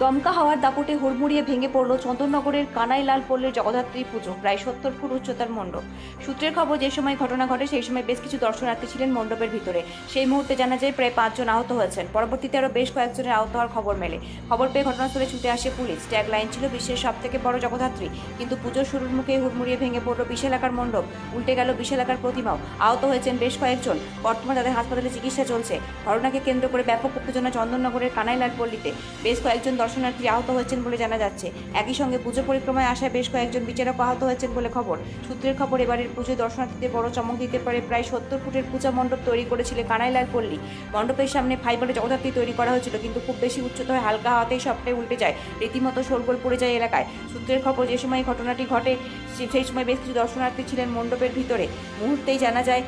দমকা হাওয়ার দাপটে হুড়মুড়িয়ে ভেঙে পড়ল চন্দননগরের কানাইলাল পল্লীর জগদ্ধাত্রী পুজো, প্রায় সত্তর ফুট উচ্চতার মণ্ডপ। সূত্রের খবর, যে সময় ঘটনা ঘটে, সেই সময় বেশ কিছু দর্শনার্থী ছিলেন মণ্ডপের ভিতরে। সেই মুহূর্তে জানা যায়, প্রায় পাঁচজন আহত হয়েছেন। পরবর্তীতে আরও বেশ কয়েকজনের আহত হওয়ার খবর মেলে। খবর পেয়ে ঘটনাস্থলে ছুটে আসে পুলিশ। ট্যাগ লাইন ছিল বিশ্বের সব থেকে বড় জগদ্ধাত্রী। কিন্তু পুজোর শুরুর মুখে হুড়মুড়িয়ে ভেঙে পড়ল বিশাল আকার মণ্ডপ। উল্টে গেল বিশাল আকার প্রতিমাও। আহত হয়েছেন বেশ কয়েকজন। বর্তমানে তাদের হাসপাতালে চিকিৎসা চলছে। ঘটনাকে কেন্দ্র করে ব্যাপক উত্তেজনা চন্দননগরের কানাইলাল পল্লীতে। বেশ কয়েকজন দর্শনার্থী আহত হয়েছেন বলে জানা যাচ্ছে। একই সঙ্গে পুজো পরিক্রমায় আসা বেশ কয়েকজন বিচারক আহত হয়েছেন বলে খবর। সূত্রের খবর, এবারের পুজোয় দর্শনার্থীদের বড় চমক দিতে পারে প্রায় সত্তর ফুটের পূজা মণ্ডপ তৈরি করেছিল কানাইলাল পল্লী। মণ্ডপের সামনে ফাইবারের জগদ্ধাত্রী তৈরি করা হয়েছিল, কিন্তু খুব বেশি উচ্চতা হয়, হালকা হাওয়াতেই সবটাই উল্টে যায়। রীতিমতো শোরগোল পড়ে যায় এলাকায়। সূত্রের খবর, যে সময় ঘটনাটি ঘটে সেই সময় বেশ কিছু দর্শনার্থী ছিলেন মণ্ডপের ভিতরে। মুহূর্তেই জানা যায়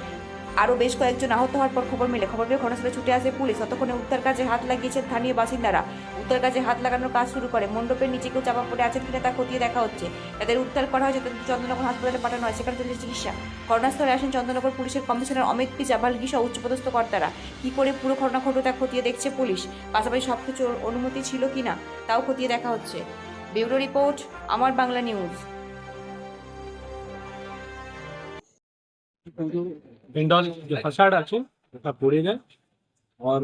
আরও বেশ কয়েকজন আহত হওয়ার পর খবর মেলে। খবর পেয়ে ঘটনাস্থলে ছুটে আসে পুলিশ। ততক্ষণে উদ্ধার কাজে হাত লাগিয়েছেন স্থানীয় বাসিন্দারা। উদ্ধার কাজে হাত লাগানোর কাজ শুরু করে। মণ্ডপের নিচে কেউ চাপা পড়ে আছেন কিনা তা খতিয়ে দেখা হচ্ছে। তাদের উদ্ধার করা হয়েছে তাদের চন্দ্রনগর হাসপাতালে পাঠানো হয়। সেখানে চলছে চিকিৎসা। ঘটনাস্থলে আসেন চন্দ্রনগর পুলিশের কমিশনার অমিত পি জাবালগি সহ উচ্চপদস্থ কর্তারা। কি করে পুরো ঘটনা ঘটলো তা খতিয়ে দেখছে পুলিশ? পাশাপাশি সব কিছু অনুমতি ছিল কিনা তাও খতিয়ে দেখা হচ্ছে। ব্যুরো রিপোর্ট, আমার বাংলা নিউজ। পেন্ডল যে ফাসাড আছে ওটা পড়ে যায়। আর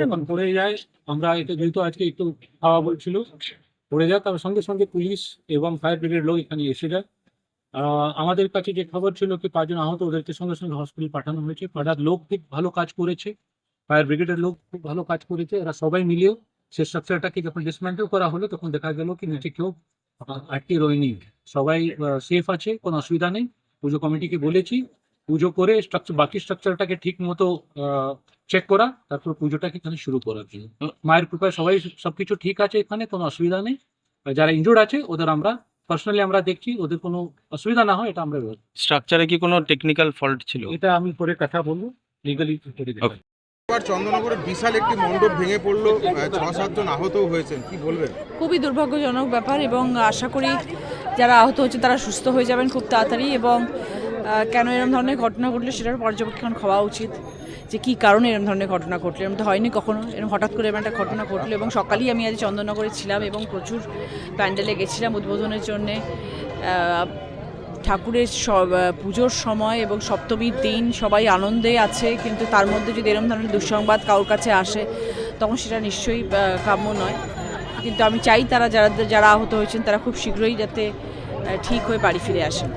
যখন পড়ে যায়। আমরা এটা যেহেতু আজকে একটু হাওয়া বলছিল, পড়ে যায়। তার সঙ্গে সঙ্গে পুলিশ এবং ফায়ার ব্রিগেড লোক এখানে এসে যায়। আমাদের কাছে যে খবর ছিল কি পাঁচজন আহত, ওদেরকে সঙ্গে সঙ্গে হসপিটাল পাঠানো হয়েছে। পাড়ার লোক খুব ভালো কাজ করেছে। ফায়ার ব্রিগেডের লোক খুব ভালো কাজ করেছে। এরা সবাই মিলিয়েও সে স্ট্রাকচারটাকে যখন ডিসমেন্টেল করা হলো, তখন দেখা গেল কি নিচে কেউ আটকে রয়নি। সবাই সেফ আছে, কোনো অসুবিধা নেই। পুজো কমিটিকে বলেছি পুজো করে স্ট্রাকচার বাকি স্ট্রাকচারটাকে ঠিক মতো চেক করা তারপর পুজোটাকে এখানে শুরু করার জন্য। মায়ের কৃপায় সবাই সবকিছু ঠিক আছে এখানে কোনো অসুবিধা নেই। যারা ইনজুর্ড আছে ওদের আমরা পার্সোনালি আমরা দেখছি ওদের কোনো অসুবিধা না হয় এটা আমরা স্ট্রাকচারে কি কোনো টেকনিক্যাল ফল্ট ছিল? এটা আমি পরে কথা বলব লিগালি. এবার চন্দননগরে বিশাল একটি মণ্ডপ ভেঙে পড়ল আহ, ছ সাতজন আহতও হয়েছেন কি বলবেন? খুবই দুর্ভাগ্যজনক ব্যাপার এবং আশা করি যারা আহত হচ্ছে তারা সুস্থ হয়ে যাবেন খুব তাড়াতাড়ি এবং কেন এরকম ধরনের ঘটনা ঘটলে সেটার পর্যবেক্ষণ হওয়া উচিত, যে কী কারণে এরকম ধরনের ঘটনা ঘটলো এরকম তো হয়নি কখনো এরকম হঠাৎ করে এরকম একটা ঘটনা ঘটলো এবং সকালেই আমি আজ চন্দননগরে ছিলাম এবং প্রচুর প্যান্ডেলে গেছিলাম উদ্বোধনের জন্যে। ঠাকুরের সব পুজোর সময় এবং সপ্তমীর দিন সবাই আনন্দে আছে, কিন্তু তার মধ্যে যদি এরকম ধরনের দুঃসংবাদ কারোর কাছে আসে, তখন সেটা নিশ্চয়ই কাম্য নয়। কিন্তু আমি চাই তারা, যারা যারা আহত হয়েছেন, তারা খুব শীঘ্রই যাতে ঠিক হয়ে বাড়ি ফিরে আসেন।